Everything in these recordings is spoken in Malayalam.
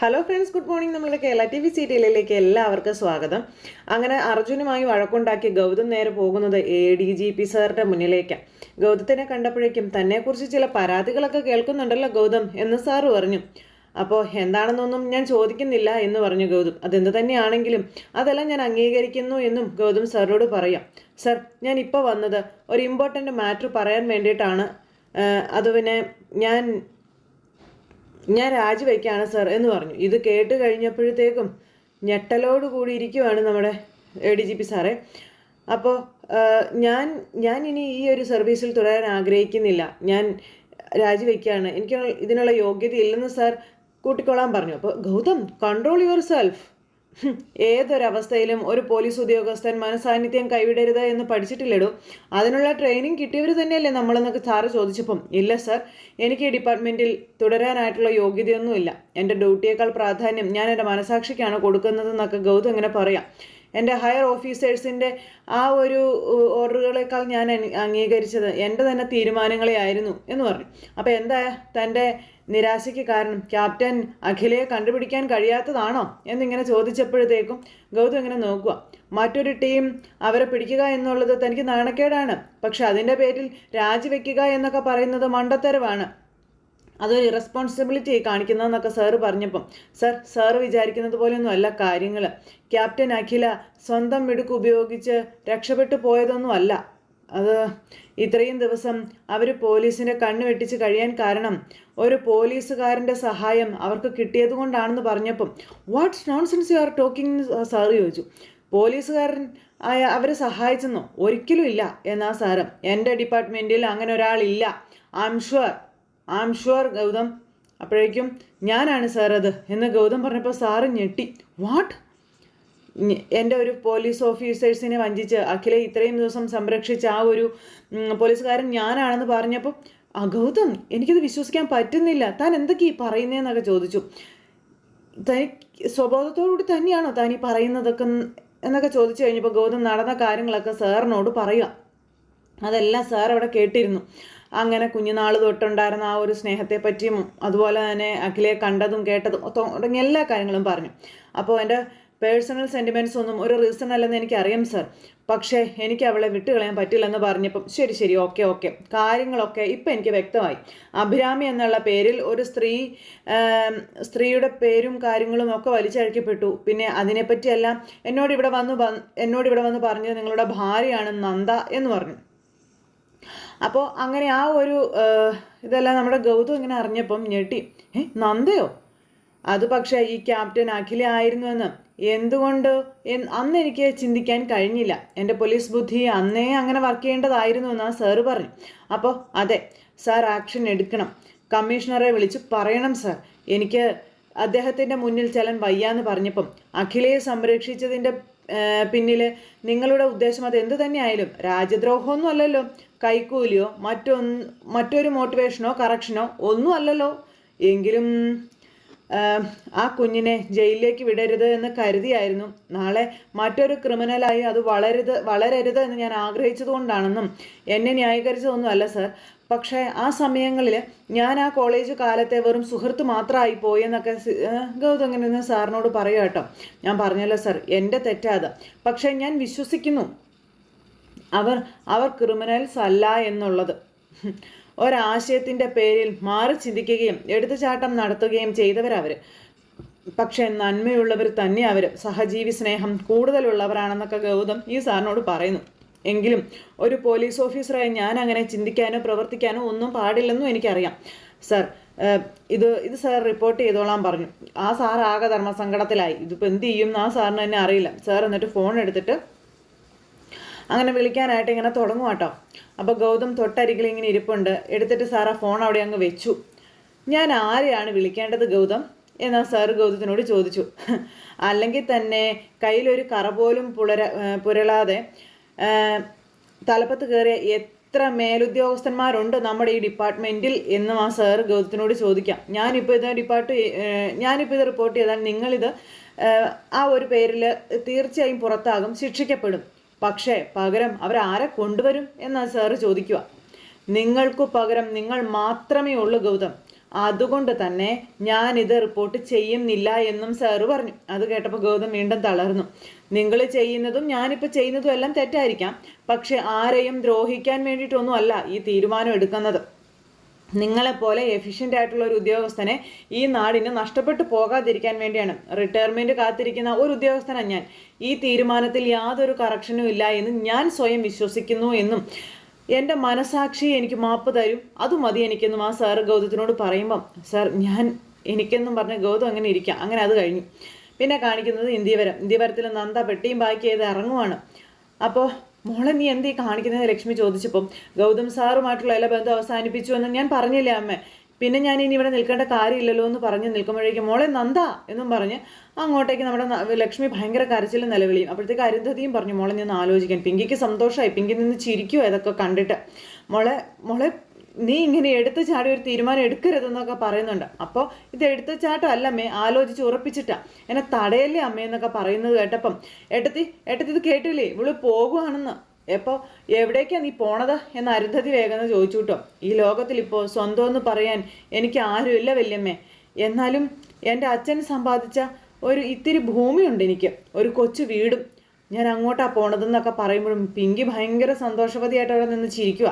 ഹലോ ഫ്രണ്ട്സ് ഗുഡ് മോർണിംഗ് നമ്മളുടെ കേരള ടി വി സീരിയലിലേക്ക് എല്ലാവർക്കും സ്വാഗതം. അങ്ങനെ അർജുനുമായി വഴക്കുണ്ടാക്കി ഗൗതം നേരെ പോകുന്നത് എ ഡി ജി പി സാറിന്റെ മുന്നിലേക്കാണ് ഗൗതത്തിനെ കണ്ടപ്പോഴേക്കും തന്നെക്കുറിച്ച് ചില പരാതികളൊക്കെ കേൾക്കുന്നുണ്ടല്ലോ ഗൗതം എന്ന് സാറ് പറഞ്ഞു. അപ്പോൾ എന്താണെന്നൊന്നും ഞാൻ ചോദിക്കുന്നില്ല എന്ന് പറഞ്ഞു ഗൗതം. അതെന്ത് തന്നെയാണെങ്കിലും അതെല്ലാം ഞാൻ അംഗീകരിക്കുന്നു എന്നും ഗൗതം സാറിനോട് പറയാം. സർ ഞാൻ ഇപ്പോൾ വന്നത് ഒരു ഇമ്പോർട്ടന്റ് മാറ്റർ പറയാൻ വേണ്ടിയിട്ടാണ്. അത് പിന്നെ ഞാൻ ഞാൻ രാജിവെക്കാണ് സർ എന്ന് പറഞ്ഞു. ഇത് കേട്ട് കഴിഞ്ഞപ്പോഴത്തേക്കും ഞെട്ടലോട് കൂടി ഇരിക്കുവാണ് നമ്മുടെ എ ഡി ജി പി സാറേ. അപ്പോൾ ഞാൻ ഞാൻ ഇനി ഈ ഒരു സർവീസിൽ തുടരാൻ ആഗ്രഹിക്കുന്നില്ല. ഞാൻ രാജിവെക്കുകയാണ് എനിക്ക് ഇതിനുള്ള യോഗ്യത ഇല്ലെന്ന് സാർ കൂട്ടിക്കൊള്ളാൻ പറഞ്ഞു. അപ്പോൾ ഗൗതം കൺട്രോൾ യുവർ സെൽഫ് ഏതൊരവസ്ഥയിലും ഒരു പോലീസ് ഉദ്യോഗസ്ഥൻ മനസാന്നിധ്യം കൈവിടരുത് എന്ന് പഠിച്ചിട്ടില്ലടൂ. അതിനുള്ള ട്രെയിനിങ് കിട്ടിയവർ തന്നെയല്ലേ നമ്മളെന്നൊക്കെ സാറ് ചോദിച്ചപ്പം. ഇല്ല സർ എനിക്ക് ഈ ഡിപ്പാർട്ട്മെന്റിൽ തുടരാനായിട്ടുള്ള യോഗ്യതയൊന്നുമില്ല. എന്റെ ഡ്യൂട്ടിയേക്കാൾ പ്രാധാന്യം ഞാൻ എന്റെ മനസാക്ഷിക്കാണ് കൊടുക്കുന്നതെന്നൊക്കെ ഗൗതം ഇങ്ങനെ പറയാം. എന്റെ ഹയർ ഓഫീസേഴ്സിന്റെ ആ ഒരു ഓർഡറുകളേക്കാൾ ഞാൻ അംഗീകരിച്ചത് എന്റെ തന്നെ തീരുമാനങ്ങളെ ആയിരുന്നു എന്ന് പറഞ്ഞു. അപ്പോൾ എന്താ തന്റെ നിരാശയ്ക്ക് കാരണം ക്യാപ്റ്റൻ അഖിലയെ കണ്ടുപിടിക്കാൻ കഴിയാത്തതാണോ എന്നിങ്ങനെ ചോദിച്ചപ്പോഴത്തേക്കും ഗൗതം ഇങ്ങനെ നോക്കുക. മറ്റൊരു ടീം അവരെ പിടിക്കുക എന്നുള്ളത് തനിക്ക് നാണക്കേടാണ്. പക്ഷെ അതിന്റെ പേരിൽ രാജിവെക്കുക എന്നൊക്കെ പറയുന്നത് മണ്ടത്തരവാണ് അതൊരു ഇറസ്പോൺസിബിലിറ്റി കാണിക്കുന്നതെന്നൊക്കെ സാറ് പറഞ്ഞപ്പം സർ സാറ് വിചാരിക്കുന്നത് പോലെയൊന്നും അല്ല കാര്യങ്ങൾ ക്യാപ്റ്റൻ അഖില സ്വന്തം മിടുക്ക് ഉപയോഗിച്ച് രക്ഷപ്പെട്ടു പോയതൊന്നും അല്ല. അത് ഇത്രയും ദിവസം അവർ പോലീസിന്റെ കണ്ണ് വെട്ടിച്ച് കഴിയാൻ കാരണം ഒരു പോലീസുകാരന്റെ സഹായം അവർക്ക് കിട്ടിയത് കൊണ്ടാണെന്ന് പറഞ്ഞപ്പം what's nonsense you are talking sir ചോദിച്ചു. പോലീസുകാരൻ ആയ അവരെ സഹായിച്ചെന്നോ? ഒരിക്കലും ഇല്ല എന്നാ സാറ് എന്റെ ഡിപ്പാർട്ട്മെന്റിൽ അങ്ങനെ ഒരാളില്ല. I'm sure I'm sure Gautham. അപ്പോഴേക്കും ഞാനാണ് സാർ അത് എന്ന് ഗൗതം പറഞ്ഞപ്പോൾ സാറ് ഞെട്ടി. വാട്ട് എന്റെ ഒരു പോലീസ് ഓഫീസേഴ്സിനെ വഞ്ചിച്ച് അഖിലെ ഇത്രയും ദിവസം സംരക്ഷിച്ച ആ ഒരു പോലീസുകാരൻ ഞാനാണെന്ന് പറഞ്ഞപ്പോൾ അഗൗതം ഗൗതം എനിക്കത് വിശ്വസിക്കാൻ പറ്റുന്നില്ല. താൻ എന്തൊക്കെയാ പറയുന്നതെന്നൊക്കെ ചോദിച്ചു. തനിക്ക് സ്വബോധത്തോടുകൂടി തന്നെയാണോ താൻ ഈ പറയുന്നതൊക്കെ എന്നൊക്കെ ചോദിച്ചു കഴിഞ്ഞപ്പോൾ ഗൗതം നടന്ന കാര്യങ്ങളൊക്കെ സാറിനോട് പറയുക. അതെല്ലാം സാർ അവിടെ കേട്ടിരുന്നു. അങ്ങനെ കുഞ്ഞുനാൾ തൊട്ടുണ്ടായിരുന്ന ആ ഒരു സ്നേഹത്തെ പറ്റിയും അതുപോലെ തന്നെ അഖിലയെ കണ്ടതും കേട്ടതും തുടങ്ങിയ എല്ലാ കാര്യങ്ങളും പറഞ്ഞു. അപ്പോൾ എന്റെ പേഴ്സണൽ സെന്റിമെന്റ്സ് ഒന്നും ഒരു റീസൺ അല്ലെന്ന് എനിക്കറിയാം സർ പക്ഷേ എനിക്ക് അവളെ വിട്ടുകളയാൻ പറ്റില്ലെന്ന് പറഞ്ഞപ്പം ശരി ശരി ഓക്കെ ഓക്കെ കാര്യങ്ങളൊക്കെ ഇപ്പം എനിക്ക് വ്യക്തമായി. അഭിരാമി എന്നുള്ള പേരിൽ ഒരു സ്ത്രീ സ്ത്രീയുടെ പേരും കാര്യങ്ങളും ഒക്കെ വലിച്ചഴക്കപ്പെട്ടു. പിന്നെ അതിനെപ്പറ്റിയെല്ലാം എന്നോട് ഇവിടെ വന്ന് എന്നോട് ഇവിടെ വന്ന് പറഞ്ഞത് നിങ്ങളുടെ ഭാര്യയാണ് നന്ദ എന്ന് പറഞ്ഞു. അപ്പോൾ അങ്ങനെ ആ ഒരു ഇതെല്ലാം നമ്മുടെ ഗൗതം ഇങ്ങനെ അറിഞ്ഞപ്പം ഞെട്ടി. ഏ നന്ദയോ? അത് പക്ഷേ ഈ ക്യാപ്റ്റൻ അഖില ആയിരുന്നുവെന്ന് എന്തുകൊണ്ട്? അന്ന് എനിക്ക് ചിന്തിക്കാൻ കഴിഞ്ഞില്ല. എന്റെ പോലീസ് ബുദ്ധി അന്നേ അങ്ങനെ വർക്ക് ചെയ്യേണ്ടതായിരുന്നു എന്ന് സാറ് പറഞ്ഞു. അപ്പോൾ അതെ സാർ ആക്ഷൻ എടുക്കണം. കമ്മീഷണറെ വിളിച്ച് പറയണം സാർ എനിക്ക് അദ്ദേഹത്തിന്റെ മുന്നിൽ ചെല്ലാൻ വയ്യാന്ന് പറഞ്ഞപ്പം അഖിലയെ സംരക്ഷിച്ചതിന്റെ പിന്നിൽ നിങ്ങളുടെ ഉദ്ദേശം അത് എന്ത് തന്നെയായാലും രാജ്യദ്രോഹമൊന്നും അല്ലല്ലോ. കൈക്കൂലിയോ മറ്റൊന്ന് മറ്റൊരു മോട്ടിവേഷനോ കറക്ഷനോ ഒന്നും അല്ലല്ലോ. എങ്കിലും ആ, കുഞ്ഞിനെ ജയിലിലേക്ക് വിടരുത് എന്ന് കരുതിയായിരുന്നു. നാളെ മറ്റൊരു ക്രിമിനലായി അത് വളരുത് വളരരുത് എന്ന് ഞാൻ ആഗ്രഹിച്ചതുകൊണ്ടാണെന്നും എന്നെ ന്യായീകരിച്ചതൊന്നും അല്ല സർ. പക്ഷേ ആ സമയങ്ങളിൽ ഞാൻ ആ കോളേജ് കാലത്തെ വെറും സുഹൃത്ത് മാത്രമായി പോയെന്നൊക്കെ സി- ആ, ഗൗതം ഇങ്ങനെ സാറിനോട് പറയുക കേട്ടോ. ഞാൻ പറഞ്ഞല്ലോ സർ എന്റെ തെറ്റാത്. പക്ഷേ ഞാൻ വിശ്വസിക്കുന്നു. അവർ അവർ ക്രിമിനൽസ് അല്ല എന്നുള്ളത്. ഒരാശയത്തിന്റെ പേരിൽ മാറി ചിന്തിക്കുകയും എടുത്തുചാട്ടം നടത്തുകയും ചെയ്തവരവർ പക്ഷെ നന്മയുള്ളവർ തന്നെ അവർ സഹജീവി സ്നേഹം കൂടുതലുള്ളവരാണെന്നൊക്കെ ഗൗതം ഈ സാറിനോട് പറയുന്നു. എങ്കിലും ഒരു പോലീസ് ഓഫീസറായി ഞാൻ അങ്ങനെ ചിന്തിക്കാനോ പ്രവർത്തിക്കാനോ ഒന്നും പാടില്ലെന്നും എനിക്കറിയാം. സർ ഇത് ഇത് സാർ റിപ്പോർട്ട് ചെയ്തോളാൻ പറഞ്ഞു. ആ സാർ ആകെ ധർമ്മസങ്കടത്തിലായി. ഇതിപ്പോൾ എന്ത് ചെയ്യും ആ സാറിന് തന്നെ അറിയില്ല. സാർ എന്നിട്ട് ഫോൺ എടുത്തിട്ട് അങ്ങനെ വിളിക്കാനായിട്ട് ഇങ്ങനെ തുടങ്ങും കേട്ടോ അപ്പോൾ ഗൗതം തൊട്ടരികിൽ ഇങ്ങനെ ഇരിപ്പുണ്ട്. എടുത്തിട്ട് സാർ ആ ഫോൺ അവിടെ അങ്ങ് വെച്ചു. ഞാൻ ആരെയാണ് വിളിക്കേണ്ടത് ഗൗതം? എന്നാ സാർ ഗൗതത്തിനോട് ചോദിച്ചു. അല്ലെങ്കിൽ തന്നെ കയ്യിലൊരു കറ പോലും പുലര പുരളാതെ തലപ്പത്ത് കയറിയ എത്ര മേലുദ്യോഗസ്ഥന്മാരുണ്ട് നമ്മുടെ ഈ ഡിപ്പാർട്ട്മെന്റിൽ എന്നും ആ സാർ ഗൗതത്തിനോട് ചോദിക്കാം. ഞാനിപ്പോൾ ഇത് ഡിപ്പാർട്ട് ഞാനിപ്പോൾ ഇത് റിപ്പോർട്ട് ചെയ്താൽ നിങ്ങളിത് ആ ഒരു പേരിൽ തീർച്ചയായും പുറത്താകും ശിക്ഷിക്കപ്പെടും. പക്ഷേ പകരം അവരാരെ കൊണ്ടുവരും എന്നാണ് സാറ് ചോദിക്കുക. നിങ്ങൾക്കു പകരം നിങ്ങൾ മാത്രമേ ഉള്ളൂ ഗൗതം. അതുകൊണ്ട് തന്നെ ഞാൻ ഇത് റിപ്പോർട്ട് ചെയ്യുന്നില്ല എന്നും സാറ് പറഞ്ഞു. അത് കേട്ടപ്പോൾ ഗൗതം വീണ്ടും തളർന്നു. നിങ്ങൾ ചെയ്യുന്നതും ഞാനിപ്പോൾ ചെയ്യുന്നതും എല്ലാം തെറ്റായിരിക്കാം. പക്ഷെ ആരെയും ദ്രോഹിക്കാൻ വേണ്ടിയിട്ടൊന്നും അല്ല ഈ തീരുമാനം എടുക്കുന്നത്. നിങ്ങളെപ്പോലെ എഫിഷ്യന്റ് ആയിട്ടുള്ള ഒരു ഉദ്യോഗസ്ഥനെ ഈ നാടിന് നഷ്ടപ്പെട്ടു പോകാതിരിക്കാൻ വേണ്ടിയാണ്. റിട്ടയർമെന്റ് കാത്തിരിക്കുന്ന ഒരു ഉദ്യോഗസ്ഥനാണ് ഞാൻ. ഈ തീരുമാനത്തിൽ യാതൊരു കറക്ഷനും ഇല്ല എന്ന് ഞാൻ സ്വയം വിശ്വസിക്കുന്നു എന്നും എന്റെ മനസാക്ഷി എനിക്ക് മാപ്പ് തരും. അത് മതി എനിക്കെന്നും ആ സാർ ഗൗതത്തിനോട് പറയുമ്പം സാർ ഞാൻ എനിക്കെന്നും പറഞ്ഞ ഗൗതം അങ്ങനെ ഇരിക്കാം. അങ്ങനെ അത് കഴിഞ്ഞു. പിന്നെ കാണിക്കുന്നത് ഇന്ത്യവരം. ഇന്ത്യവരത്തിൽ നന്ദ പെട്ടിയും ബാക്കി ചെയ്ത് ഇറങ്ങുവാണ്. അപ്പോൾ മോളെ നീ എന്തേ കാണിക്കുന്നത് ലക്ഷ്മി ചോദിച്ചപ്പം ഗൗതം സാറുമായിട്ടുള്ള എല്ലാ ബന്ധം അവസാനിപ്പിച്ചു എന്ന് ഞാൻ പറഞ്ഞില്ലേ അമ്മ. പിന്നെ ഞാൻ ഇനി ഇവിടെ നിൽക്കേണ്ട കാര്യമില്ലല്ലോ എന്ന് പറഞ്ഞ് നിൽക്കുമ്പോഴേക്കും മോളെ നന്ദ എന്നും പറഞ്ഞ് അങ്ങോട്ടേക്ക് നമ്മുടെ ലക്ഷ്മി ഭയങ്കര കരച്ചിലും നിലവിളിയും. അപ്പോഴത്തേക്ക് അരുന്ധതിയും പറഞ്ഞു മോളെ ഞാൻ ആലോചിക്കാൻ. പിങ്കിക്ക് സന്തോഷമായി പിങ്കി നിന്ന് ചിരിക്കുമോ ഇതൊക്കെ കണ്ടിട്ട്. മോളെ മോളെ നീ ഇങ്ങനെ എടുത്തു ചാടി ഒരു തീരുമാനം എടുക്കരുതെന്നൊക്കെ പറയുന്നുണ്ട്. അപ്പോൾ ഇത് എടുത്തു ചാട്ടം അല്ല അമ്മേ ആലോചിച്ച് ഉറപ്പിച്ചിട്ടാ. എന്നെ തടയല്ലേ അമ്മയെന്നൊക്കെ പറയുന്നത് കേട്ടപ്പം ഏട്ടത്തി ഏട്ടത്തി ഇത് കേട്ടില്ലേ? ഇവൾ പോകുവാണെന്ന്. എപ്പോൾ എവിടേക്കാണ് നീ പോണത് എന്ന് അരുന്ധതി വേഗം ചോദിച്ചു കേട്ടോ. ഈ ലോകത്തിൽ ഇപ്പോൾ സ്വന്തം എന്ന് പറയാൻ എനിക്ക് ആരുമില്ല വല്യമ്മേ. എന്നാലും എന്റെ അച്ഛൻ സമ്പാദിച്ച ഒരു ഇത്തിരി ഭൂമിയുണ്ട് എനിക്ക്. ഒരു കൊച്ചു വീടും. ഞാൻ അങ്ങോട്ടാണ് പോണതെന്നൊക്കെ പറയുമ്പോഴും പിങ്കി ഭയങ്കര സന്തോഷവതിയായിട്ട് അവിടെ നിന്ന് ചിരിക്കുക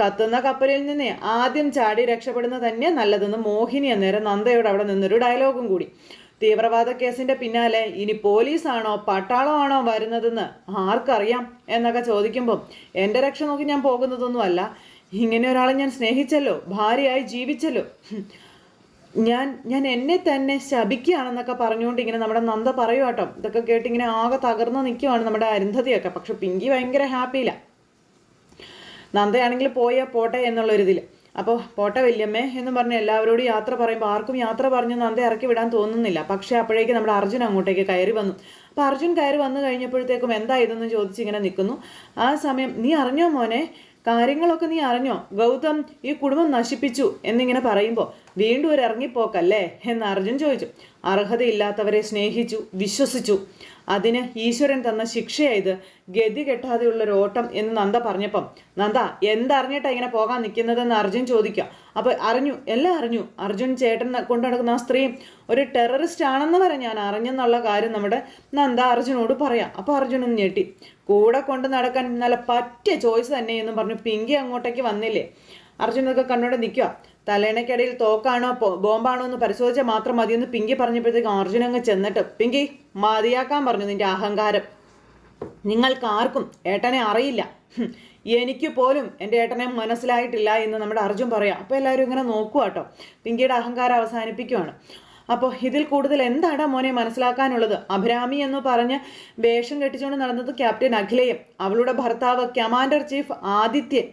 കത്തുന്ന കപ്പലിൽ നിന്ന് ആദ്യം ചാടി രക്ഷപ്പെടുന്നത് തന്നെ നല്ലതെന്ന് മോഹിനി അന്നേരം നന്ദയോട് അവിടെ നിന്നൊരു ഡയലോഗും കൂടി. തീവ്രവാദ കേസിന്റെ പിന്നാലെ ഇനി പോലീസാണോ പട്ടാളമാണോ വരുന്നതെന്ന് ആർക്കറിയാം എന്നൊക്കെ ചോദിക്കുമ്പോൾ എന്റെ രക്ഷ നോക്കി ഞാൻ പോകുന്നതൊന്നുമല്ല ഇങ്ങനെ ഒരാളെ ഞാൻ സ്നേഹിച്ചല്ലോ ഭാര്യയായി ജീവിച്ചല്ലോ. ഞാൻ ഞാൻ എന്നെ തന്നെ ശപിക്കുകയാണെന്നൊക്കെ പറഞ്ഞുകൊണ്ട് ഇങ്ങനെ നമ്മുടെ നന്ദ പറയുവാട്ടോ. ഇതൊക്കെ കേട്ട് ഇങ്ങനെ ആകെ തകർന്ന് നിൽക്കുവാണ് നമ്മുടെ അരുന്ധതിയൊക്കെ. പക്ഷെ പിങ്കി ഭയങ്കര ഹാപ്പിയില്ല നന്ദയാണെങ്കിൽ പോയ പോട്ടെ എന്നുള്ളൊരിതിൽ അപ്പോൾ പോട്ടെ വല്യമ്മേ എന്ന് പറഞ്ഞ് എല്ലാവരോടും യാത്ര പറയുമ്പോൾ ആർക്കും യാത്ര പറഞ്ഞ് നന്ദ ഇറക്കി വിടാൻ തോന്നുന്നില്ല. പക്ഷേ അപ്പോഴേക്ക് നമ്മുടെ അർജുൻ അങ്ങോട്ടേക്ക് കയറി വന്നു. അപ്പോൾ അർജുൻ കയറി വന്നു കഴിഞ്ഞപ്പോഴത്തേക്കും എന്താ ഇതെന്ന് ചോദിച്ചിങ്ങനെ നിൽക്കുന്നു. ആ സമയം നീ അറിഞ്ഞോ മോനെ? കാര്യങ്ങളൊക്കെ നീ അറിഞ്ഞോ? ഗൗതം ഈ കുടുംബം നശിപ്പിച്ചു എന്നിങ്ങനെ പറയുമ്പോൾ വീണ്ടും ഒരു ഇറങ്ങിപ്പോക്കല്ലേ? എന്ന് അർജുൻ ചോദിച്ചു. അർഹതയില്ലാത്തവരെ സ്നേഹിച്ചു വിശ്വസിച്ചു. അതിന് ഈശ്വരൻ തന്ന ശിക്ഷയായത് ഗതി കെട്ടാതെയുള്ളൊരു ഓട്ടം എന്ന് നന്ദ പറഞ്ഞപ്പം. നന്ദ എന്തറിഞ്ഞിട്ടാ ഇങ്ങനെ പോകാൻ നിൽക്കുന്നതെന്ന് അർജുൻ ചോദിക്കുക. അപ്പോൾ അറിഞ്ഞു എല്ലാം അറിഞ്ഞു. അർജുൻ ചേട്ടൻ കൊണ്ടു നടക്കുന്ന ആ സ്ത്രീ ഒരു ടെററിസ്റ്റ് ആണെന്ന് വരെ ഞാൻ അറിഞ്ഞെന്നുള്ള കാര്യം നമ്മുടെ നന്ദ അർജുനോട് പറയാം. അപ്പോൾ അർജുനൻ ഞെട്ടി. കൂടെ കൊണ്ട് നടക്കാൻ നല്ല പറ്റിയ ചോയ്സ് തന്നെ എന്നും പറഞ്ഞു. പിങ്കി അങ്ങോട്ടേക്ക് വന്നില്ലേ? അർജുനൊക്കെ കണ്ണോടെ നിൽക്കുക. തലേണയ്ക്കിടയിൽ തോക്കാണോ ബോംബാണോ എന്ന് പരിശോധിച്ചാൽ മാത്രം മതിയെന്ന് പിങ്കി പറഞ്ഞപ്പോഴത്തേക്ക് അർജുൻ അങ്ങ് ചെന്നിട്ട് പിങ്കി മതിയാക്കാൻ പറഞ്ഞു നിന്റെ അഹങ്കാരം. നിങ്ങൾക്ക് ആർക്കും ഏട്ടനെ അറിയില്ല. എനിക്ക് പോലും എന്റെ ഏട്ടനെ മനസ്സിലായിട്ടില്ല എന്ന് നമ്മുടെ അർജുൻ പറയാം. അപ്പോൾ എല്ലാവരും ഇങ്ങനെ നോക്കുക കേട്ടോ പിങ്കിയുടെ അഹങ്കാരം അവസാനിപ്പിക്കുവാണ്. അപ്പോൾ ഇതിൽ കൂടുതൽ എന്താണ് മോനെ മനസ്സിലാക്കാനുള്ളത്? അഭിരാമി എന്ന് പറഞ്ഞ് വേഷം കെട്ടിച്ചുകൊണ്ട് നടന്നത് ക്യാപ്റ്റൻ അഖിലയും അവളുടെ ഭർത്താവ് കമാൻഡർ ചീഫ് ആദിത്യൻ.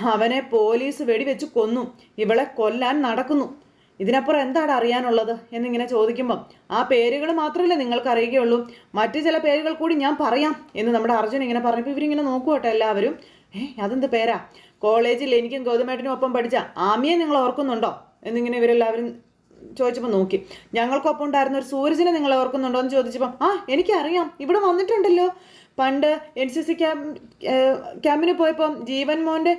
അവനെ പോലീസ് വെടിവെച്ച് കൊന്നു. ഇവളെ കൊല്ലാൻ നടക്കുന്നു. ഇതിനപ്പുറം എന്താണ് അറിയാനുള്ളത്? എന്നിങ്ങനെ ചോദിക്കുമ്പം ആ പേരുകൾ മാത്രമല്ലേ നിങ്ങൾക്ക് അറിയുകയുള്ളൂ? മറ്റു ചില പേരുകൾ കൂടി ഞാൻ പറയാം എന്ന് നമ്മുടെ അർജുൻ ഇങ്ങനെ പറഞ്ഞപ്പോൾ ഇവരിങ്ങനെ നോക്കുവട്ടെ എല്ലാവരും. ഏ അതെന്ത് പേരാ? കോളേജിൽ എനിക്കും ഗൗതമേട്ടനും ഒപ്പം പഠിച്ച ആമിയെ നിങ്ങൾ ഓർക്കുന്നുണ്ടോ? എന്നിങ്ങനെ ഇവരെല്ലാവരും ചോദിച്ചപ്പോൾ നോക്കി. ഞങ്ങൾക്കൊപ്പം ഉണ്ടായിരുന്ന ഒരു സൂരജിനെ നിങ്ങൾ ഓർക്കുന്നുണ്ടോ എന്ന് ചോദിച്ചപ്പോൾ ആ എനിക്കറിയാം. ഇവിടെ വന്നിട്ടുണ്ടല്ലോ. പണ്ട് എൻ സി സി ക്യാമ്പ് ക്യാമ്പിന് പോയപ്പം ജീവൻ മോന്റെ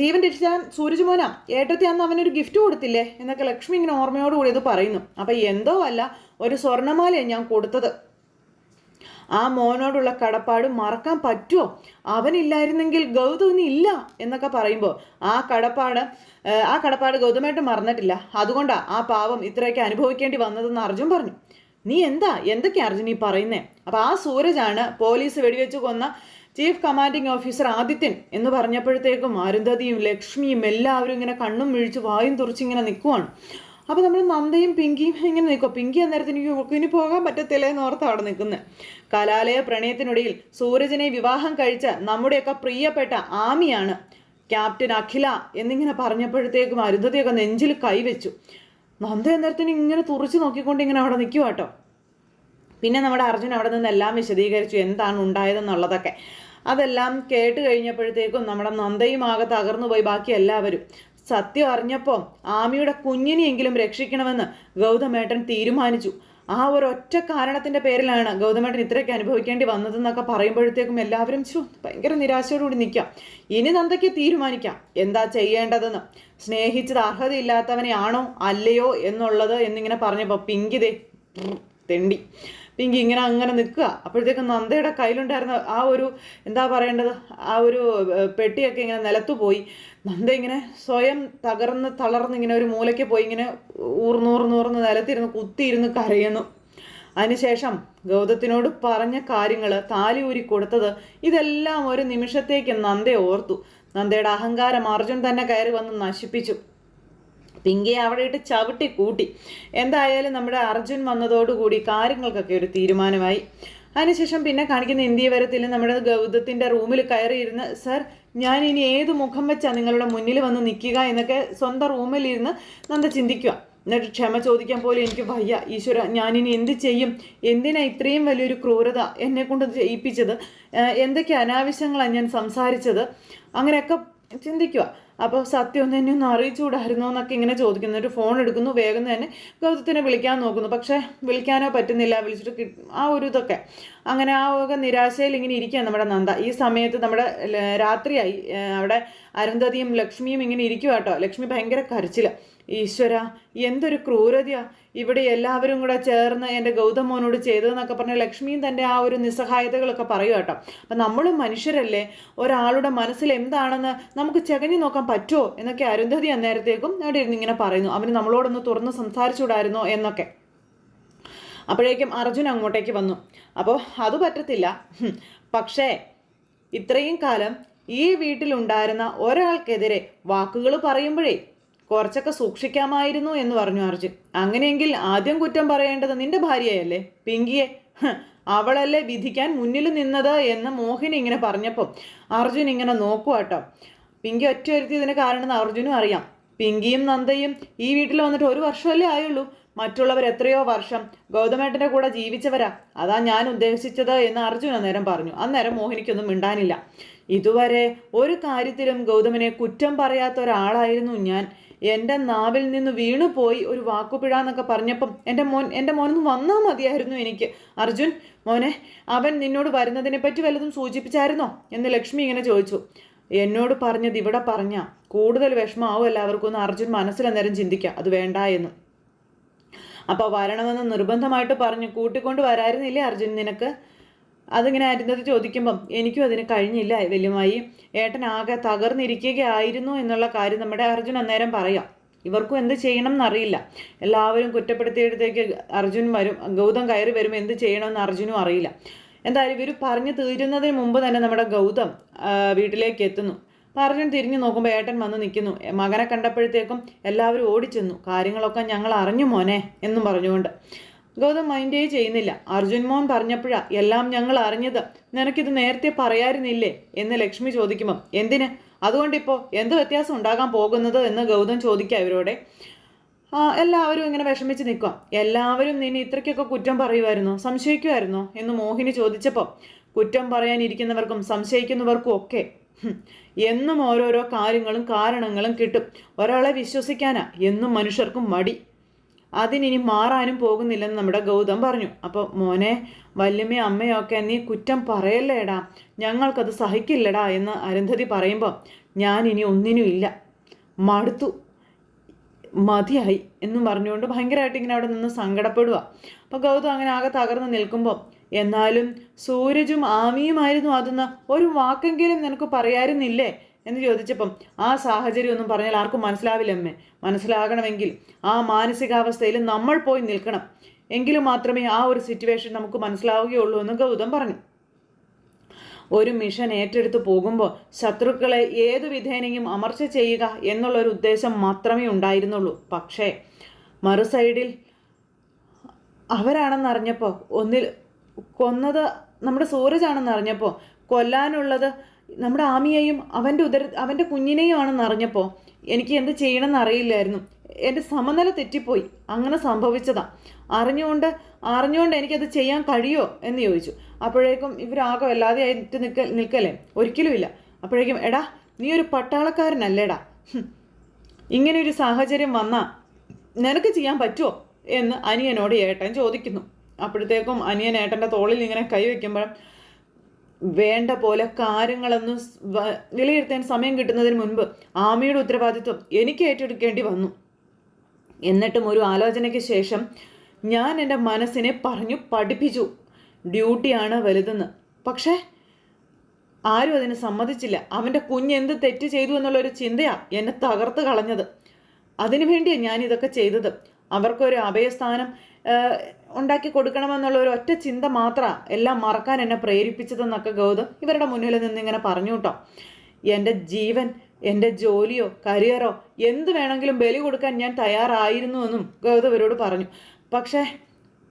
ജീവൻ രക്ഷിച്ചാൻ സൂരജ് മോനാ ഏട്ടത്തി അന്ന് അവനൊരു ഗിഫ്റ്റ് കൊടുത്തില്ലേ? എന്നൊക്കെ ലക്ഷ്മി ഇങ്ങനെ ഓർമ്മയോടുകൂടി ഇത് പറയുന്നു. അപ്പം എന്തോ അല്ല ഒരു സ്വർണമാലയാണ് ഞാൻ കൊടുത്തത്. ആ മോനോടുള്ള കടപ്പാട് മറക്കാൻ പറ്റുമോ അവനില്ലായിരുന്നെങ്കിൽ ഗൗതമിന് ഇല്ല എന്നൊക്കെ പറയുമ്പോൾ ആ കടപ്പാട് ആ കടപ്പാട് ഗൗതമായിട്ട് മറന്നിട്ടില്ല. അതുകൊണ്ടാണ് ആ പാവം ഇത്രയൊക്കെ അനുഭവിക്കേണ്ടി വന്നതെന്ന് അർജുൻ പറഞ്ഞു. നീ എന്താ? എന്തൊക്കെയാ അർജുൻ ഈ പറയുന്നേ? അപ്പോൾ ആ സൂരജാണ് പോലീസ് വെടിവെച്ച് കൊന്ന ചീഫ് കമാൻഡിംഗ് ഓഫീസർ ആദിത്യൻ എന്ന് പറഞ്ഞപ്പോഴത്തേക്കും അരുന്ധതിയും ലക്ഷ്മിയും എല്ലാവരും ഇങ്ങനെ കണ്ണും മിഴിച്ച് വായും തുറച്ചിങ്ങനെ നിൽക്കുവാണ് അപ്പോൾ നമ്മൾ നന്ദയും പിങ്കിയും ഇങ്ങനെ നിൽക്കും പിങ്കി അന്നേരത്തിന് ഇനി പോകാൻ പറ്റത്തില്ല എന്ന് ഓർത്ത് അവിടെ നിൽക്കുന്നത് കലാലയ പ്രണയത്തിനൊടിയിൽ സൂരജിനെ വിവാഹം കഴിച്ച നമ്മുടെയൊക്കെ പ്രിയപ്പെട്ട ആമിയാണ് ക്യാപ്റ്റൻ അഖില എന്നിങ്ങനെ പറഞ്ഞപ്പോഴത്തേക്കും അരുന്ധതിയൊക്കെ നെഞ്ചിൽ കൈവച്ചു. നന്ദ അന്നേരത്തിന് ഇങ്ങനെ തുറച്ച് നോക്കിക്കൊണ്ട് ഇങ്ങനെ അവിടെ നിൽക്കുക കേട്ടോ. പിന്നെ നമ്മുടെ അർജുൻ അവിടെ നിന്ന് എല്ലാം വിശദീകരിച്ചു എന്താണ് ഉണ്ടായതെന്നുള്ളതൊക്കെ. അതെല്ലാം കേട്ട് കഴിഞ്ഞപ്പോഴത്തേക്കും നമ്മുടെ നന്ദയും ആകെ തകർന്നു പോയി ബാക്കി എല്ലാവരും. സത്യം അറിഞ്ഞപ്പോൾ ആമിയുടെ കുഞ്ഞിനെയെങ്കിലും രക്ഷിക്കണമെന്ന് ഗൗതമേട്ടൻ തീരുമാനിച്ചു. ആ ഒരു ഒറ്റ കാരണത്തിന്റെ പേരിലാണ് ഗൗതമേട്ടൻ ഇത്രയൊക്കെ അനുഭവിക്കേണ്ടി വന്നതെന്നൊക്കെ പറയുമ്പോഴത്തേക്കും എല്ലാവരും ചു ഭയങ്കര നിരാശയോടുകൂടി നിൽക്കാം ഇനി നന്ദയ്ക്ക് തീരുമാനിക്കാം. എന്താ ചെയ്യേണ്ടതെന്ന്? സ്നേഹിച്ചത് അർഹതയില്ലാത്തവനെയാണോ അല്ലയോ എന്നുള്ളത് എന്നിങ്ങനെ പറഞ്ഞപ്പോൾ പിങ്കിതേ തെണ്ടി. പിങ്കി ഇങ്ങനെ അങ്ങനെ നിൽക്കുക. അപ്പോഴത്തേക്കും നന്ദയുടെ കയ്യിലുണ്ടായിരുന്ന ആ ഒരു എന്താ പറയേണ്ടത്? ആ ഒരു പെട്ടിയൊക്കെ ഇങ്ങനെ നിലത്തു പോയി. നന്ദ ഇങ്ങനെ സ്വയം തകർന്ന് തളർന്ന് ഇങ്ങനെ ഒരു മൂലയ്ക്ക് പോയി ഇങ്ങനെ ഊർന്നൂർന്നൂർന്ന് നിലത്തിരുന്ന് കുത്തിയിരുന്ന് കരയുന്നു. അതിനുശേഷം ഗൗതത്തിനോട് പറഞ്ഞ കാര്യങ്ങൾ താലി ഊരി കൊടുത്തത് ഇതെല്ലാം ഒരു നിമിഷത്തേക്ക് നന്ദയെ ഓർത്തു. നന്ദയുടെ അഹങ്കാരം അർജുൻ തന്നെ കയറി വന്ന് നശിപ്പിച്ചു. പിങ്കിയെ അവിടെ ഇട്ട് ചവിട്ടി കൂട്ടി. എന്തായാലും നമ്മുടെ അർജുൻ വന്നതോടുകൂടി കാര്യങ്ങൾക്കൊക്കെ ഒരു തീരുമാനമായി. അതിനുശേഷം പിന്നെ കാണിക്കുന്ന ഇന്ത്യ വരത്തിൽ നമ്മുടെ ഗൗതത്തിന്റെ റൂമിൽ കയറിയിരുന്ന് സർ ഞാൻ ഇനി ഏത് മുഖം വെച്ചാണ് നിങ്ങളുടെ മുന്നിൽ വന്ന് നിൽക്കുക എന്നൊക്കെ സ്വന്തം റൂമിലിരുന്ന് നന്ദ ചിന്തിക്കുക. എന്നിട്ട് ക്ഷമ ചോദിക്കാൻ പോലും എനിക്ക് വയ്യ. ഈശ്വര ഞാനിനി എന്ത് ചെയ്യും? എന്തിനാ ഇത്രയും വലിയൊരു ക്രൂരത എന്നെ കൊണ്ട് ചെയ്യിപ്പിച്ചത് എന്തൊക്കെ അനാവശ്യങ്ങളാണ് ഞാൻ സംസാരിച്ചത്? അങ്ങനെയൊക്കെ ചിന്തിക്കുക. അപ്പോൾ സത്യം എന്നെ ഒന്ന് അറിയിച്ചുകൂടായിരുന്നോ എന്നൊക്കെ ഇങ്ങനെ ചോദിക്കുന്നു. ഒരു ഫോൺ എടുക്കുന്നു. വേഗം തന്നെ ഗൗതത്തിനെ വിളിക്കാൻ നോക്കുന്നു. പക്ഷേ വിളിക്കാനോ പറ്റുന്നില്ല. വിളിച്ചിട്ട് കി ആ ഒരു ഇതൊക്കെ. അങ്ങനെ ആ ഒക്കെ നിരാശയിൽ ഇങ്ങനെ ഇരിക്കുക നമ്മുടെ നന്ദ. ഈ സമയത്ത് നമ്മുടെ രാത്രിയായി. അവിടെ അരുന്ധതിയും ലക്ഷ്മിയും ഇങ്ങനെ ഇരിക്കുക കേട്ടോ. ലക്ഷ്മി ഭയങ്കര കരച്ചിൽ. ഈശ്വര എന്തൊരു ക്രൂരതയാ. ഇവിടെ എല്ലാവരും കൂടെ ചേർന്ന് എന്റെ ഗൗതമോനോട് ചെയ്തതെന്നൊക്കെ പറഞ്ഞ ലക്ഷ്മിയും തന്റെ ആ ഒരു നിസ്സഹായതകളൊക്കെ പറയും കേട്ടോ. അപ്പം നമ്മളും മനുഷ്യരല്ലേ? ഒരാളുടെ മനസ്സിൽ എന്താണെന്ന് നമുക്ക് ചകഞ്ഞു നോക്കാൻ പറ്റുമോ എന്നൊക്കെ അരുന്ധതി അന്നേരത്തേക്കും അവിടെ ഇരുന്ന് ഇങ്ങനെ പറയുന്നു. അവന് നമ്മളോടൊന്ന് തുറന്ന് സംസാരിച്ചുകൂടായിരുന്നോ എന്നൊക്കെ. അപ്പോഴേക്കും അർജുൻ അങ്ങോട്ടേക്ക് വന്നു. അപ്പോൾ അത് പറ്റത്തില്ല. പക്ഷേ ഇത്രയും കാലം ഈ വീട്ടിലുണ്ടായിരുന്ന ഒരാൾക്കെതിരെ വാക്കുകൾ പറയുമ്പോഴേ കുറച്ചൊക്കെ സൂക്ഷിക്കാമായിരുന്നു എന്ന് പറഞ്ഞു അർജുൻ അങ്ങനെയെങ്കിൽ ആദ്യം കുറ്റം പറയേണ്ടത് നിന്റെ ഭാര്യയല്ലേ? പിങ്കിയെ. അവളല്ലേ വിധിക്കാൻ മുന്നിൽ നിന്നത് എന്ന് മോഹിനി ഇങ്ങനെ പറഞ്ഞപ്പോൾ അർജുൻ ഇങ്ങനെ നോക്കുക കേട്ടോ പിങ്കി ഒറ്റ വരുത്തിയതിന് കാരണം അർജുനും അറിയാം. പിങ്കിയും നന്ദയും ഈ വീട്ടിൽ വന്നിട്ട് ഒരു വർഷമല്ലേ ആയുള്ളൂ? മറ്റുള്ളവർ എത്രയോ വർഷം ഗൗതമേട്ടന്റെ കൂടെ ജീവിച്ചവരാ. അതാ ഞാൻ ഉദ്ദേശിച്ചത് എന്ന് അർജുൻ അന്നേരം പറഞ്ഞു. അന്നേരം മോഹിനിക്കൊന്നും മിണ്ടാനില്ല. ഇതുവരെ ഒരു കാര്യത്തിലും ഗൗതമനെ കുറ്റം പറയാത്ത ഒരാളായിരുന്നു ഞാൻ. എന്റെ നാവിൽ നിന്ന് വീണുപോയി ഒരു വാക്കുപിഴ എന്നൊക്കെ പറഞ്ഞപ്പം എന്റെ മോൻ എന്റെ മോനൊന്ന് വന്നാൽ മതിയായിരുന്നു എനിക്ക്. അർജുൻ മോനെ അവൻ നിന്നോട് വരുന്നതിനെപ്പറ്റി വല്ലതും സൂചിപ്പിച്ചായിരുന്നോ? എന്ന് ലക്ഷ്മി ഇങ്ങനെ ചോദിച്ചു. എന്നോട് പറഞ്ഞത് ഇവിടെ പറഞ്ഞ. കൂടുതൽ വിഷമാവും എല്ലാവർക്കും ഒന്ന് അർജുൻ മനസ്സിലന്നേരം ചിന്തിക്കുക അത് വേണ്ട എന്ന്. അപ്പോൾ വരണമെന്ന് നിർബന്ധമായിട്ട് പറഞ്ഞു കൂട്ടിക്കൊണ്ട് വരായിരുന്നില്ലേ അർജുൻ നിനക്ക്? അതിങ്ങനെ അരുന്നത് ചോദിക്കുമ്പം എനിക്കും അതിന് കഴിഞ്ഞില്ല വലിയമായി ഏട്ടനാകെ തകർന്നിരിക്കുകയായിരുന്നു എന്നുള്ള കാര്യം നമ്മുടെ അർജുൻ അന്നേരം പറയാം. ഇവർക്കും എന്ത് ചെയ്യണം എന്നറിയില്ല എല്ലാവരും കുറ്റപ്പെടുത്തിയിടത്തേക്ക് അർജുൻ വരും. ഗൗതം കയറി വരും. എന്ത് ചെയ്യണമെന്ന് അർജുനും അറിയില്ല. എന്തായാലും ഇവർ പറഞ്ഞു തീരുന്നതിന് മുമ്പ് തന്നെ നമ്മുടെ ഗൗതം വീട്ടിലേക്ക് എത്തുന്നു. അർജുൻ തിരിഞ്ഞു നോക്കുമ്പോൾ ഏട്ടൻ വന്ന് നിൽക്കുന്നു. മകനെ കണ്ടപ്പോഴത്തേക്കും എല്ലാവരും ഓടിച്ചെന്നു. കാര്യങ്ങളൊക്കെ ഞങ്ങൾ അറിഞ്ഞു മോനെ എന്നും പറഞ്ഞുകൊണ്ട്. ഗൗതം മൈൻഡേ ചെയ്യുന്നില്ല. അർജുൻ മോൻ പറഞ്ഞപ്പോഴാ എല്ലാം ഞങ്ങൾ അറിഞ്ഞത്. നിനക്കിത് നേരത്തെ പറയാറുന്നില്ലേ എന്ന് ലക്ഷ്മി ചോദിക്കുമ്പം എന്തിന്? അതുകൊണ്ടിപ്പോൾ എന്ത് വ്യത്യാസം ഉണ്ടാകാൻ പോകുന്നത്? എന്ന് ഗൗതം ചോദിക്കുക ഇവരോടെ. എല്ലാവരും ഇങ്ങനെ വിഷമിച്ച് നിൽക്കുക എല്ലാവരും നിന്നെ ഇത്രയ്ക്കൊക്കെ കുറ്റം പറയുമായിരുന്നോ സംശയിക്കുമായിരുന്നോ എന്ന് മോഹിനി ചോദിച്ചപ്പോൾ കുറ്റം പറയാനിരിക്കുന്നവർക്കും സംശയിക്കുന്നവർക്കും ഒക്കെ എന്നും ഓരോരോ കാര്യങ്ങളും കാരണങ്ങളും കിട്ടും. ഒരാളെ വിശ്വസിക്കാനാ എന്നും മനുഷ്യർക്കും മടി. അതിനിനി മാറാനും പോകുന്നില്ലെന്ന് നമ്മുടെ ഗൗതം പറഞ്ഞു. അപ്പോൾ മോനെ വല്യമ്മയും അമ്മയൊക്കെ നീ കുറ്റം പറയല്ലേടാ. ഞങ്ങൾക്കത് സഹിക്കില്ലടാ എന്ന് അരുന്ധതി പറയുമ്പോൾ ഞാൻ ഇനി ഒന്നിനും ഇല്ല. മടുത്തു. മതിയായി എന്നും പറഞ്ഞുകൊണ്ട് ഭയങ്കരമായിട്ട് ഇങ്ങനെ അവിടെ നിന്ന് സങ്കടപ്പെടുക അപ്പോൾ ഗൗതം അങ്ങനെ ആകെ തകർന്ന് നിൽക്കുമ്പോൾ എന്നാലും സൂരജും ആമിയുമായിരുന്നു അതെന്ന് ഒരു വാക്കെങ്കിലും നിനക്ക് പറയായിരുന്നില്ലേ എന്ന് ചോദിച്ചപ്പം ആ സാഹചര്യം ഒന്നും പറഞ്ഞാൽ ആർക്കും മനസ്സിലാവില്ല അമ്മേ. മനസ്സിലാകണമെങ്കിൽ ആ മാനസികാവസ്ഥയിൽ നമ്മൾ പോയി നിൽക്കണം. എങ്കിലും മാത്രമേ ആ ഒരു സിറ്റുവേഷൻ നമുക്ക് മനസ്സിലാവുകയുള്ളൂ എന്ന് ഗൗതം പറഞ്ഞു. ഒരു മിഷൻ ഏറ്റെടുത്ത് പോകുമ്പോൾ ശത്രുക്കളെ ഏതു വിധേനയും അമർച്ച ചെയ്യുക എന്നുള്ളൊരു ഉദ്ദേശം മാത്രമേ ഉണ്ടായിരുന്നുള്ളൂ. പക്ഷേ മറു സൈഡിൽ അവരാണെന്നറിഞ്ഞപ്പോൾ ഒന്നിൽ കൊന്നത് നമ്മുടെ സൂരജാണെന്നറിഞ്ഞപ്പോൾ കൊല്ലാനുള്ളത് നമ്മുടെ ആമിയെയും അവന്റെ ഉദര അവന്റെ കുഞ്ഞിനെയും ആണെന്ന് അറിഞ്ഞപ്പോൾ എനിക്ക് എന്ത് ചെയ്യണമെന്ന് അറിയില്ലായിരുന്നു. എന്റെ സമനില തെറ്റിപ്പോയി. അങ്ങനെ സംഭവിച്ചതാ. അറിഞ്ഞുകൊണ്ട് അറിഞ്ഞുകൊണ്ട് എനിക്കത് ചെയ്യാൻ കഴിയോ എന്ന് ചോദിച്ചു. അപ്പോഴേക്കും ഇവരാകെ അല്ലാതെ ആയിട്ട് നിൽക്ക നിൽക്കല്ലേ? ഒരിക്കലുമില്ല അപ്പോഴേക്കും എടാ നീ ഒരു പട്ടാളക്കാരനല്ലേടാ. ഇങ്ങനെ ഒരു സാഹചര്യം വന്നാൽ നിനക്ക് ചെയ്യാൻ പറ്റുമോ എന്ന് അനിയനോട് ഏട്ടൻ ചോദിക്കുന്നു. അപ്പോഴത്തേക്കും അനിയൻ ഏട്ടന്റെ തോളിൽ ഇങ്ങനെ കൈവയ്ക്കുമ്പോൾ വേണ്ട പോലെ കാര്യങ്ങളൊന്നും വിലയിരുത്താൻ സമയം കിട്ടുന്നതിന് മുൻപ് ആമയുടെ ഉത്തരവാദിത്വം എനിക്ക് ഏറ്റെടുക്കേണ്ടി വന്നു. എന്നിട്ടും ഒരു ആലോചനയ്ക്ക് ശേഷം ഞാൻ എന്റെ മനസ്സിനെ പറഞ്ഞു പഠിപ്പിച്ചു. ഡ്യൂട്ടിയാണ് വലുതെന്ന്. പക്ഷേ ആരും അതിന് സമ്മതിച്ചില്ല. അവന്റെ കുഞ്ഞ് എന്ത് തെറ്റ് ചെയ്തു എന്നുള്ളൊരു ചിന്തയാണ് എന്നെ തകർത്ത് കളഞ്ഞത്. അതിനു വേണ്ടിയാണ് ഞാൻ ഇതൊക്കെ ചെയ്തത്. അവർക്കൊരു അഭയസ്ഥാനം ഉണ്ടാക്കി കൊടുക്കണമെന്നുള്ള ഒരു ഒറ്റ ചിന്ത മാത്രമാണ് എല്ലാം മറക്കാൻ എന്നെ പ്രേരിപ്പിച്ചതെന്നൊക്കെ ഗൗതം ഇവരുടെ മുന്നിൽ നിന്ന് ഇങ്ങനെ പറഞ്ഞു കേട്ടോ. എന്റെ ജീവൻ എന്റെ ജോലിയോ കരിയറോ എന്ത് വേണമെങ്കിലും ബലി കൊടുക്കാൻ ഞാൻ തയ്യാറായിരുന്നുവെന്നും ഗൗതം ഇവരോട് പറഞ്ഞു. പക്ഷേ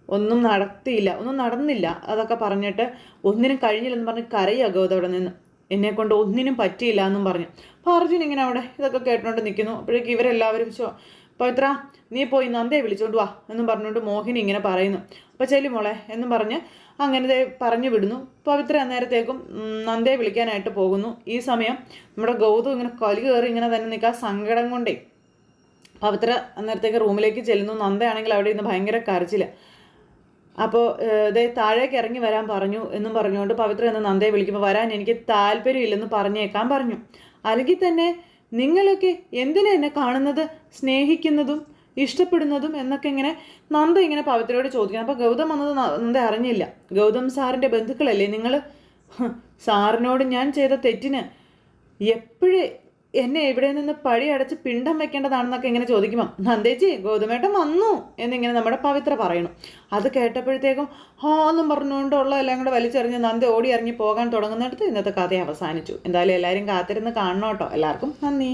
ഒന്നും നടത്തിയില്ല ഒന്നും നടന്നില്ല അതൊക്കെ പറഞ്ഞിട്ട് ഒന്നിനും കഴിഞ്ഞില്ലെന്ന് പറഞ്ഞ് കരയുക ഗൗതം അവിടെ നിന്ന്. എന്നെ കൊണ്ട് ഒന്നിനും പറ്റിയില്ല എന്നും പറഞ്ഞു. അപ്പോൾ അർജുൻ ഇങ്ങനെ അവിടെ ഇതൊക്കെ കേട്ടുകൊണ്ട് നിൽക്കുന്നു അപ്പോഴേക്ക് ഇവരെല്ലാവരും പവിത്ര നീ പോയി നന്ദയെ വിളിച്ചോണ്ട് വാ എന്നും പറഞ്ഞുകൊണ്ട് മോഹിനി ഇങ്ങനെ പറയുന്നു. അപ്പോൾ ചെല്ലി മോളെ എന്നും പറഞ്ഞ് അങ്ങനെ പറഞ്ഞു വിടുന്നു. പവിത്ര അന്നേരത്തേക്കും നന്ദയെ വിളിക്കാനായിട്ട് പോകുന്നു. ഈ സമയം നമ്മുടെ ഗൗതം ഇങ്ങനെ കലി കയറി ഇങ്ങനെ തന്നെ നിൽക്കുക സങ്കടം കൊണ്ടേ. പവിത്ര അന്നേരത്തേക്ക് റൂമിലേക്ക് ചെല്ലുന്നു. നന്ദയാണെങ്കിൽ അവിടെ ഇരുന്ന് ഭയങ്കര കരച്ചില്ല അപ്പോൾ ഇതേ താഴേക്ക് ഇറങ്ങി വരാൻ പറഞ്ഞു എന്നും പറഞ്ഞുകൊണ്ട് പവിത്ര എന്ന് നന്ദയെ വിളിക്കുമ്പോൾ വരാൻ എനിക്ക് താല്പര്യമില്ലെന്ന് പറഞ്ഞേക്കാൻ പറഞ്ഞു. അല്ലെങ്കിൽ തന്നെ നിങ്ങളൊക്കെ എന്തിനാ എന്നെ കാണുന്നത്? സ്നേഹിക്കുന്നതും ഇഷ്ടപ്പെടുന്നതും എന്നൊക്കെ ഇങ്ങനെ നന്ദ ഇങ്ങനെ പവിത്രയോട് ചോദിക്കണം അപ്പോൾ ഗൗതം വന്നത് നന്ദ അറിഞ്ഞില്ല. ഗൗതം സാറിന്റെ ബന്ധുക്കളല്ലേ നിങ്ങൾ സാറിനോട് ഞാൻ ചെയ്ത തെറ്റിന് എപ്പോഴേ എന്നെ ഇവിടെ നിന്ന് പഴി അടച്ച് പിണ്ടം വെക്കേണ്ടതാണെന്നൊക്കെ ഇങ്ങനെ ചോദിക്കുമ്പം നന്ദേച്ചി ഗോതമേട്ടം വന്നു എന്നിങ്ങനെ നമ്മുടെ പവിത്ര പറയണം. അത് കേട്ടപ്പോഴത്തേക്കും ഹാ എന്നും പറഞ്ഞുകൊണ്ടുള്ള എല്ലാം കൂടെ വലിച്ചെറിഞ്ഞ് നന്ദി ഓടി ഇറങ്ങി പോകാൻ തുടങ്ങുന്നിടത്ത് ഇന്നത്തെ കഥ അവസാനിച്ചു. എന്തായാലും എല്ലാവരും കാത്തിരുന്ന് കാണണം കേട്ടോ. എല്ലാവർക്കും നന്ദി.